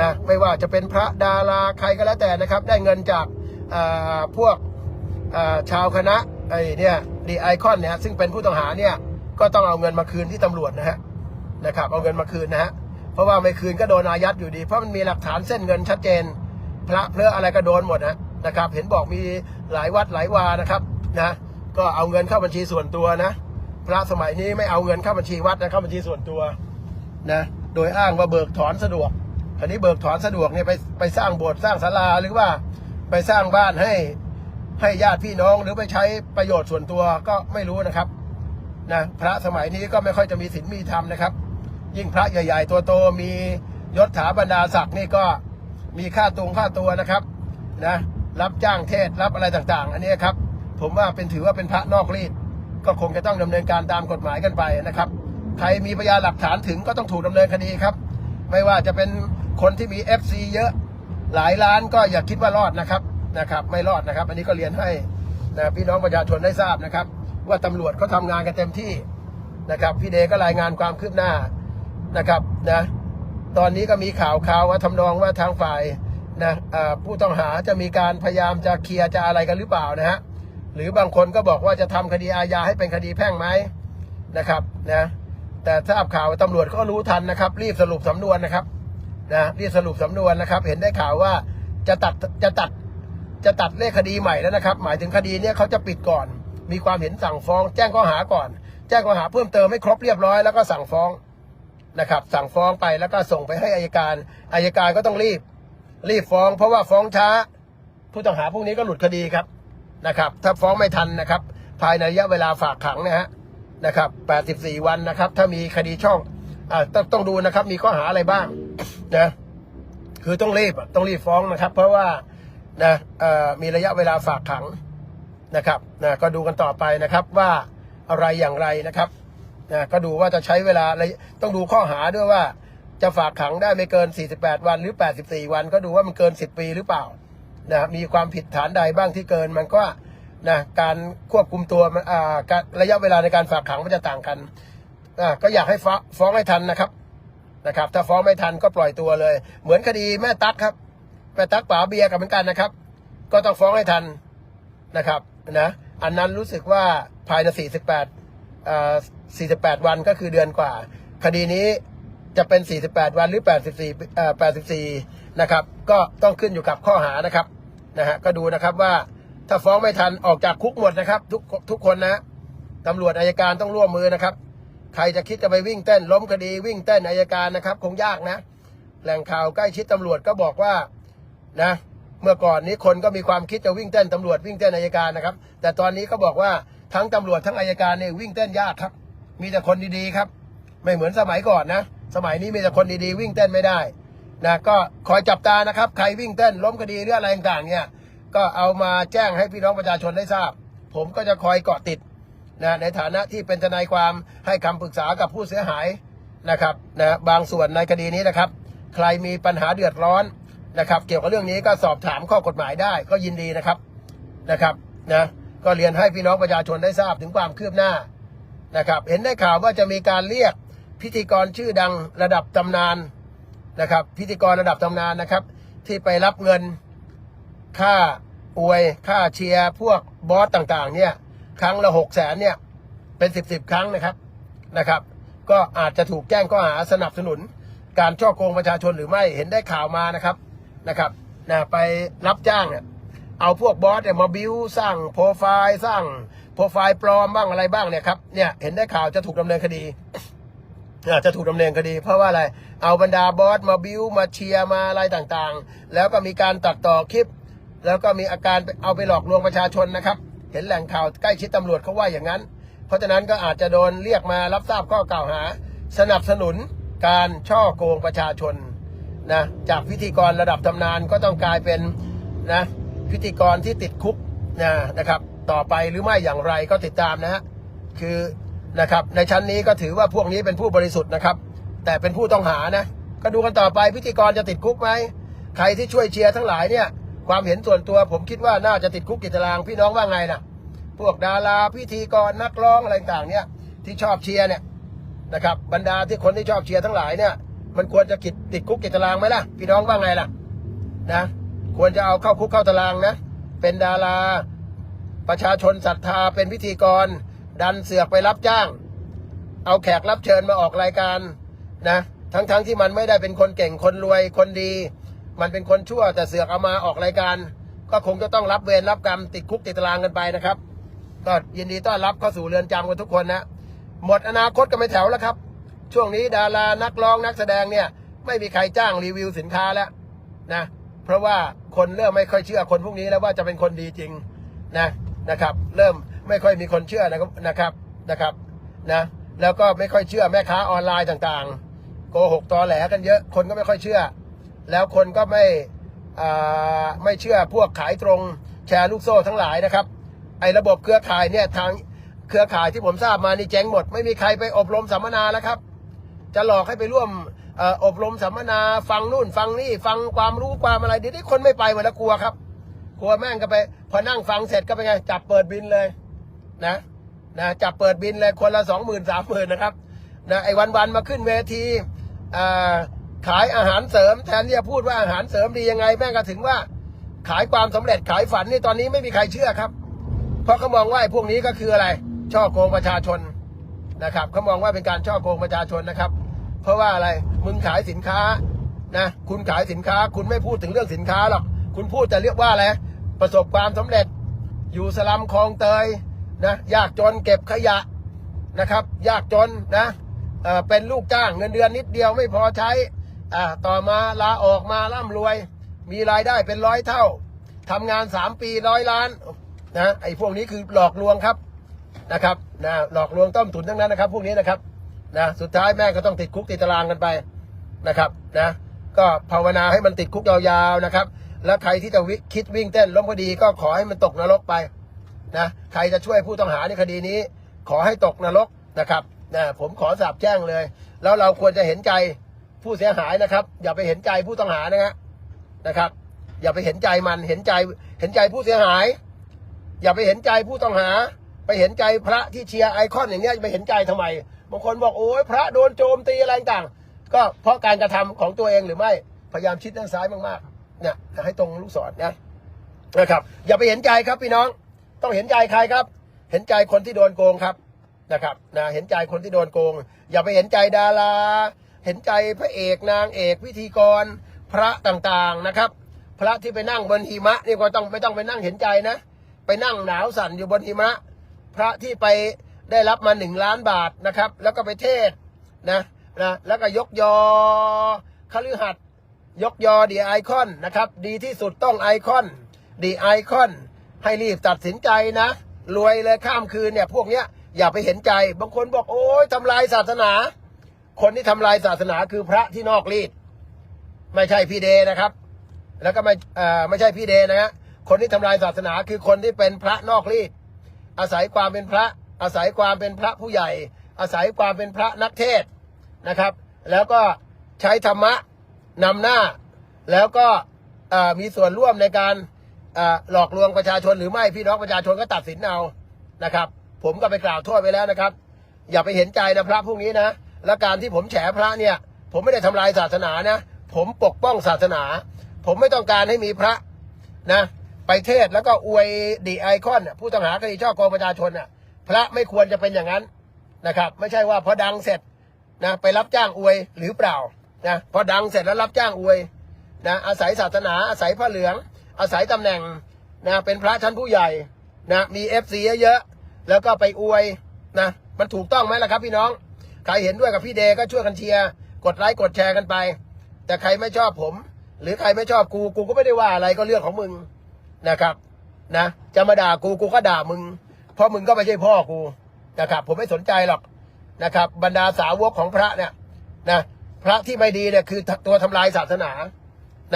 นะไม่ว่าจะเป็นพระดาราใครก็แล้วแต่นะครับ ได้เงินจากพวกชาวคณะไอ้เนี่ยดีไอคอนเนี่ยซึ่งเป็นผู้ต้องหาเนี่ยก็ต้องเอาเงินมาคืนที่ตำรวจนะฮะนะครับ เอาเงินมาคืนนะฮะเพราะว่าไม่คืนก็โดนอายัดอยู่ดี เพราะมันมีหลักฐานเส้นเงินชัดเจน พระเพลออะไรก็โดนหมดนะนะครับ เห็นบอกมีหลายวัดหลายวานะครับนะก็เอาเงินเข้าบัญชีส่วนตัวนะพระสมัยนี้ไม่เอาเงินเข้าบัญชีวัดนะเข้าบัญชีส่วนตัวนะโดยอ้างว่าเบิกถอนสะดวก อันนี้เบิกถอนสะดวกเนี่ยไปไปสร้างโบสถ์สร้างศาลาหรือว่าไปสร้างบ้านให้ให้ญาติพี่น้องหรือไปใช้ประโยชน์ส่วนตัวก็ไม่รู้นะครับนะพระสมัยนี้ก็ไม่ค่อยจะมีศีลมีธรรมนะครับ ยิ่งพระใหญ่ ๆ ตัวโตมียศถาบรรดาศักดิ์นี่ก็มีค่าตรงค่าตัวนะครับนะรับจ้างเทศรับอะไรต่างๆ อันนี้ครับ ผมว่าเป็นถือว่าเป็นพระนอกรีดก็คงจะต้องดำเนินการตามกฎหมายกันไปนะครับ ใครมีพยานหลักฐานถึงก็ต้องถูกดำเนินคดีครับ ไม่ว่าจะเป็น คนที่มี FC เยอะหลายล้านก็อย่าคิดว่ารอดนะครับนะครับ ไม่รอดนะครับ อันนี้ก็เรียนให้นะพี่น้องประชาชนได้ทราบนะครับ ว่าตำรวจเขาทำงานกันเต็มที่นะครับ พี่เดก็รายงานความคืบหน้านะครับนะตอนนี้ก็มีข่าวข่าวว่าทำนองว่าทางฝ่ายนะผู้ต้องหาจะมีการพยายามจะเคลียร์จะอะไรกันหรือเปล่านะฮะหรือบางคนก็บอกว่าจะทำคดีอาญาให้เป็นคดีแพ่งไหมนะครับนะแต่ทราบข่าวว่าตำรวจก็รู้ทันนะครับ รีบสรุปสำนวนนะครับ นะรีบสรุปสำนวนนะครับ เห็นได้ข่าวว่าจะตัดจะตัดจะตัดเลขคดีใหม่แล้วนะครับ หมายถึงคดีเนี้ยเขาจะปิดก่อน มีความเห็นสั่งฟ้อง แจ้งข้อหาก่อน แจ้งข้อหาเพิ่มเติมให้ครบเรียบร้อยแล้วก็สั่งฟ้องนะครับ สั่งฟ้องไปแล้วก็ส่งไปให้อายการอายการก็ต้องรีบ รีบฟ้อง เพราะว่าฟ้องช้า ผู้ต้องหาพวกนี้ก็หลุดคดีครับนะครับ ถ้าฟ้องไม่ทันนะครับ ภายในระยะเวลาฝากขังนะฮะนะครับ 84 วันนะครับ ถ้ามีคดีช่อง อ่าต้องต้องดูนะครับ มีข้อหาอะไรบ้างนะคือต้องรีบต้องรีบฟ้องนะครับ เพราะว่านะเอ่อมีระยะเวลาฝากขังนะครับนะก็ดูกันต่อไปนะครับว่าอะไรอย่างไรนะครับนะก็ดูว่าจะใช้เวลาอะไรต้องดูข้อหาด้วยว่าจะฝากขังได้ไม่เกิน 48 วันหรือ 84 วัน ก็ดูว่ามันเกิน 10 ปีหรือเปล่านะมีความผิดฐานใดบ้างที่เกินมันก็นะการควบคุมตัวมันอ่าการระยะเวลาในการฝากขังมันจะต่างกัน อ่าก็อยากให้ฟ้าฟ้องให้ทันนะครับนะครับ ถ้าฟ้องไม่ทันก็ปล่อยตัวเลย เหมือนคดีแม่ตั๊กครับแม่ตั๊กป๋าเบียร์กับเหมือนกันนะครับ ก็ต้องฟ้องให้ทันนะครับนะอันนั้นรู้สึกว่าภายใน 48อ่า48 วันก็คือเดือนกว่า คดีนี้จะเป็น 48 วันหรือ 84เอ่อ84 นะครับ ก็ต้องขึ้นอยู่กับข้อหานะครับนะฮะก็ดูนะครับว่าถ้าฟ้องไม่ทันออกจากคุกหมดนะครับ ทุกทุกคนนะตำรวจอายการต้องร่วมมือนะครับ ใครจะคิดจะไปวิ่งเต้นล้มคดีวิ่งเต้นอายการนะครับ คงยากนะ แหล่งข่าวใกล้ชิดตำรวจก็บอกว่านะเมื่อก่อนนี้คนก็มีความคิดจะวิ่งเต้นตำรวจวิ่งเต้นอายการนะครับ แต่ตอนนี้ก็บอกว่าทั้งตำรวจทั้งอายการเนี่ยวิ่งเต้นยากครับ มีแต่คนดีๆครับ ไม่เหมือนสมัยก่อนนะ สมัยนี้มีแต่คนดีๆวิ่งเต้นไม่ได้นะก็คอยจับตานะครับใครวิ่งเต้นล้มคดีหรืออะไรต่างๆเนี่ยก็เอามาแจ้งให้พี่น้องประชาชนได้ทราบ ผมก็จะคอยเกาะติด นะในฐานะที่เป็นทนายความให้คำปรึกษากับผู้เสียหายนะครับนะบางส่วนในคดีนี้นะครับ ใครมีปัญหาเดือดร้อนนะครับ เกี่ยวกับเรื่องนี้ก็สอบถามข้อกฎหมายได้ก็ยินดีนะครับนะครับนะก็เรียนให้พี่น้องประชาชนได้ทราบถึงความคืบหน้านะครับ เห็นได้ข่าวว่าจะมีการเรียกพิธีกรชื่อดังระดับตำนานนะครับ พิธีกรระดับตำนานนะครับ ที่ไปรับเงินค่าอวยค่าเชียร์พวกบอสต่างๆเนี่ย ครั้งละหกแสนเนี่ย เป็นสิบสิบครั้งนะครับนะครับ ก็อาจจะถูกแจ้งข้อหาสนับสนุน การช่อโกงประชาชนหรือไม่เห็นได้ข่าวมานะครับนะครับนะไปรับจ้างเนี่ยเอาพวกบอสเนี่ยมาบิวสร้างโปรไฟล์สร้างโปรไฟล์ปลอมบ้างอะไรบ้างเนี่ยครับเนี่ยเห็นได้ข่าวจะถูกดำเนินคดีอาจจะถูกดำเนินคดี เพราะว่าอะไร เอาบรรดาบอสมาบิวมาเชียร์มาอะไรต่างๆ แล้วก็มีการตัดต่อคลิป แล้วก็มีอาการเอาไปหลอกลวงประชาชนนะครับ เห็นแหล่งข่าวใกล้ชิดตำรวจเขาว่าอย่างนั้น เพราะฉะนั้นก็อาจจะโดนเรียกมารับทราบข้อกล่าวหา สนับสนุนการช่อโกงประชาชนนะจากพิธีกรระดับตำนานก็ต้องกลายเป็นนะพิธีกรที่ติดคุกนะนะครับ ต่อไปหรือไม่อย่างไรก็ติดตามนะฮะคือนะครับในชั้นนี้ก็ถือว่าพวกนี้เป็นผู้บริสุทธิ์นะครับ แต่เป็นผู้ต้องหานะก็ดูกันต่อไปพิธีกรจะติดคุกไหมใครที่ช่วยเชียร์ทั้งหลายเนี่ย ความเห็นส่วนตัวผมคิดว่าน่าจะติดคุกกิจตารางพี่น้องว่าไงนะพวกดาราพิธีกรนักร้องอะไรต่างเนี่ย ที่ชอบเชียร์เนี่ยนะครับ บรรดาที่คนที่ชอบเชียร์ทั้งหลายเนี่ย มันควรจะกิดติดคุกติดตารางไหมล่ะ พี่น้องว่าไงล่ะนะควรจะเอาเข้าคุกเข้าตารางนะ เป็นดาราประชาชนศรัทธาเป็นพิธีกร ดันเสือกไปรับจ้าง เอาแขกรับเชิญมาออกรายการนะทั้งๆทที่มันไม่ได้เป็นคนเก่งคนรวยคนดี มันเป็นคนชั่วแต่เสือกเอามาออกรายการ ก็คงจะต้องรับเวรรับกรรมติดคุกติดตารางกันไปนะครับ ก็ยินดีต้อนรับเข้าสู่เรือนจำกันทุกคนนะ หมดอนาคตกันไปแถวแล้วครับ ช่วงนี้ดารานักร้องนักแสดงเนี่ย ไม่มีใครจ้างรีวิวสินค้าแล้วนะ เพราะว่าคนเริ่มไม่ค่อยเชื่อคนพวกนี้แล้วว่าจะเป็นคนดีจริงนะนะครับ เริ่มไม่ค่อยมีคนเชื่อนะครับนะครับนะครับนะแล้วก็ไม่ค่อยเชื่อแม่ค้าออนไลน์ต่างๆ โกหกตอแหลกันเยอะคนก็ไม่ค่อยเชื่อ แล้วคนก็ไม่ไม่เชื่อพวกขายตรงแชร์ลูกโซ่ทั้งหลายนะครับ ไอ้ระบบเครือข่ายเนี่ยทางเครือข่ายที่ผมทราบมานี่เจ๊งหมด ไม่มีใครไปอบรมสัมมนาแล้วครับ จะหลอกให้ไปร่วมออบรมสัมมนาฟังนู่นฟังนี่ฟังความรู้ความอะไรเดี๋ยวนี้คนไม่ไปหมดแล้วกลัวครับกลัวแม่งก็ไป พอนั่งฟังเสร็จก็เป็นไงจับเปิดบินเลยนะนะจับเปิดบินเลยคนละสองหมื่นสามหมื่นนะครับนะไอ้วันวันมาขึ้นเวทีอ่า ขายอาหารเสริมแทนที่จะพูดว่าอาหารเสริมดียังไงแม่งก็ถึงว่า ขายความสำเร็จขายฝันนี่ตอนนี้ไม่มีใครเชื่อครับ เพราะเขามองว่าพวกนี้ก็คืออะไร ช่อโกงประชาชนนะครับเขามองว่าเป็นการช่อโกงประชาชนนะครับ เพราะว่าอะไรมึงขายสินค้านะคุณขายสินค้า คุณไม่พูดถึงเรื่องสินค้าหรอกคุณพูดแต่เรียกว่าอะไรประสบความสำเร็จ อยู่สลัมคลองเตยนะยากจนเก็บขยะนะครับ ยากจนนะเอ่อเป็นลูกจ้างเงินเดือนนิดเดียวไม่พอใช้ อ่าต่อมาลาออกมาร่ำรวย มีรายได้เป็นร้อยเท่าทำงานสามปีร้อยล้านนะไอ้พวกนี้คือหลอกลวงครับนะครับนะหลอกลวงต้มตุ๋นทั้งนั้นนะครับ พวกนี้นะครับนะสุดท้ายแม่ก็ต้องติดคุกติดตารางกันไปนะครับนะก็ภาวนาให้มันติดคุกยาวๆนะครับ แล้วใครที่จะวิคิดวิ่งเต้นล้มคดีก็ขอให้มันตกนรกไปนะใครจะช่วยผู้ต้องหาในคดีนี้ ขอให้ตกนรกนะครับนะผมขอสาบแจ้งเลย แล้วเราควรจะเห็นใจ ผู้เสียหายนะครับ อย่าไปเห็นใจผู้ต้องหานะฮะนะครับ อย่าไปเห็นใจมันเห็นใจเห็นใจผู้เสียหาย อย่าไปเห็นใจผู้ต้องหา ไปเห็นใจพระที่เชียร์ไอคอนอย่างเงี้ยไปเห็นใจทำไมบางคนบอกโอ้ยพระโดนโจมตีอะไรต่าง ก็เพราะการกระทำของตัวเองหรือไม่พยายามชิดด้านซ้ายมากๆเนี่ยให้ตรงลูกศรนะนะครับ อย่าไปเห็นใจครับพี่น้อง ต้องเห็นใจใครครับ เห็นใจคนที่โดนโกงครับนะครับนะเห็นใจคนที่โดนโกง อย่าไปเห็นใจดารา เห็นใจพระเอกนางเอกพิธีกรพระต่างๆนะครับ พระที่ไปนั่งบนหิมะนี่ก็ต้องไม่ต้องไปนั่งเห็นใจนะ ไปนั่งหนาวสั่นอยู่บนหิมะ พระที่ไปได้รับมาหนึ่งล้านบาทนะครับ แล้วก็ไปเทศน์นะนะแล้วก็ยกยอคฤหัสถ์ยกยอดีไอคอนนะครับ ดีที่สุดต้องไอคอนดีไอคอนให้รีบตัดสินใจนะ รวยเลยข้ามคืนเนี่ย พวกเนี้ยอย่าไปเห็นใจ บางคนบอกโอ้ยทำลายศาสนา คนที่ทำลายศาสนาคือพระที่นอกรีดไม่ใช่พี่เดนะครับ แล้วก็ไม่เอ่อไม่ใช่พี่เดนะฮะคนที่ทำลายศาสนาคือคนที่เป็นพระนอกรีดอาศัยความเป็นพระ อาศัยความเป็นพระผู้ใหญ่ อาศัยความเป็นพระนักเทศนะครับ แล้วก็ใช้ธรรมะนำหน้า แล้วก็มีส่วนร่วมในการหลอกลวงประชาชนหรือไม่พี่น้องประชาชนก็ตัดสินเอานะครับ ผมก็ไปกล่าวโทษไปแล้วนะครับ อย่าไปเห็นใจนะพระพวกนี้นะ และการที่ผมแฉพระเนี่ย ผมไม่ได้ทำลายศาสนานะ ผมปกป้องศาสนา ผมไม่ต้องการให้มีพระนะ ไปเทศแล้วก็อวยดีไอคอนผู้ต้องหาคดีช่อโกงประชาชนน่ะ พระไม่ควรจะเป็นอย่างนั้นนะครับ ไม่ใช่ว่าพอดังเสร็จนะไปรับจ้างอวยหรือเปล่านะพอดังเสร็จแล้วรับจ้างอวยนะอาศัยศาสนาอาศัยผ้าเหลือง อาศัยตำแหน่งนะเป็นพระชั้นผู้ใหญ่นะมีเอฟซีเยอะๆแล้วก็ไปอวยนะมันถูกต้องไหมล่ะครับพี่น้อง ใครเห็นด้วยกับพี่เดก็ช่วยกันเชียร์กดไลค์กดแชร์กันไป แต่ใครไม่ชอบผม หรือใครไม่ชอบกูกูก็ไม่ได้ว่าอะไรก็เรื่องของมึงนะครับ นะ จะมาด่ากูกูก็ด่ามึง เพราะมึงก็ไม่ใช่พ่อกูนะครับ ผมไม่สนใจหรอกนะครับ บรรดาสาวกของพระเนี่ยนะพระที่ไม่ดีเนี่ยคือตัวทำลายศาสนา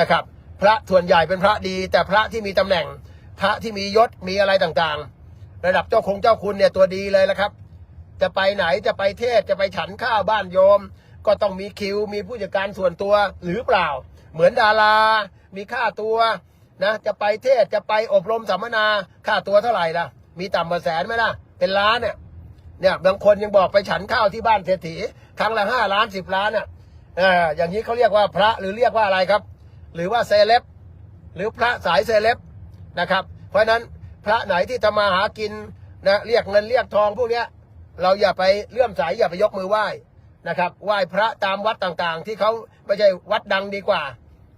นะครับ พระส่วนใหญ่เป็นพระดี แต่พระที่มีตำแหน่ง พระที่มียศมีอะไรต่างๆ ระดับเจ้าคงเจ้าคุณเนี่ยตัวดีเลยละครับ จะไปไหนจะไปเทศจะไปฉันข้าวบ้านโยม ก็ต้องมีคิว มีผู้จัดการส่วนตัวหรือเปล่า เหมือนดารา มีค่าตัวนะจะไปเทศจะไปอบรมสัมมนาค่าตัวเท่าไหร่ล่ะ มีต่ำกว่าแสนไหมล่ะ เป็นล้านเนี่ยเนี่ยบางคนยังบอกไปฉันข้าวที่บ้านเศรษฐีครั้งละห้าล้านสิบล้านอะอ่าอย่างนี้เขาเรียกว่าพระหรือเรียกว่าอะไรครับ หรือว่าเซเลบหรือพระสายเซเลบนะครับ เพราะฉะนั้นพระไหนที่ทำมาหากินนะเรียกเงินเรียกทองพวกเนี้ย เราอย่าไปเลื่อมใสอย่าไปยกมือไหว้นะครับไหว้พระตามวัดต่างๆ ที่เขาไม่ใช่วัดดังดีกว่า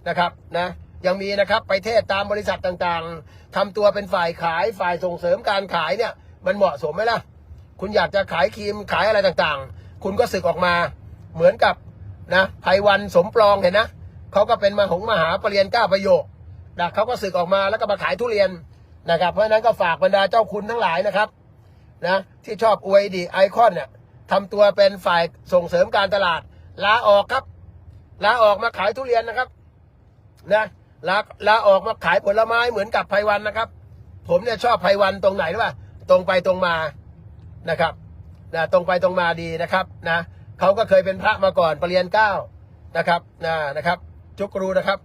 นะครับนะยังมีนะครับไปเทศตามบริษัทต่างๆทำตัวเป็นฝ่ายขายฝ่ายส่งเสริมการขายเนี่ย มันเหมาะสมไหมล่ะ คุณอยากจะขายครีมขายอะไรต่างๆ คุณก็สึกออกมาเหมือนกับนะไพวันสมปรองเห็นนะเขาก็เป็นมาหงมหาปรริญญาเก้าประโยคนะเขาก็สึกออกมาแล้วก็มาขายทุเรียนนะครับ เพราะฉะนั้นก็ฝากบรรดาเจ้าคุณทั้งหลายนะครับ นะที่ชอบอวยดีไอคอนเนี่ยทำตัวเป็นฝ่ายส่งเสริมการตลาดลาออกครับลาออกมาขายทุเรียนนะครับนะลาลาออกมาขายผลไม้เหมือนกับไพวันนะครับ ผมเนี่ยชอบไพวันตรงไหนรู้ป่ะตรงไปตรงมานะครับนะตรงไปตรงมาดีนะครับนะเขาก็เคยเป็นพระมาก่อนปรริญญาเก้านะครับนะนะครับจุกรูนะครับ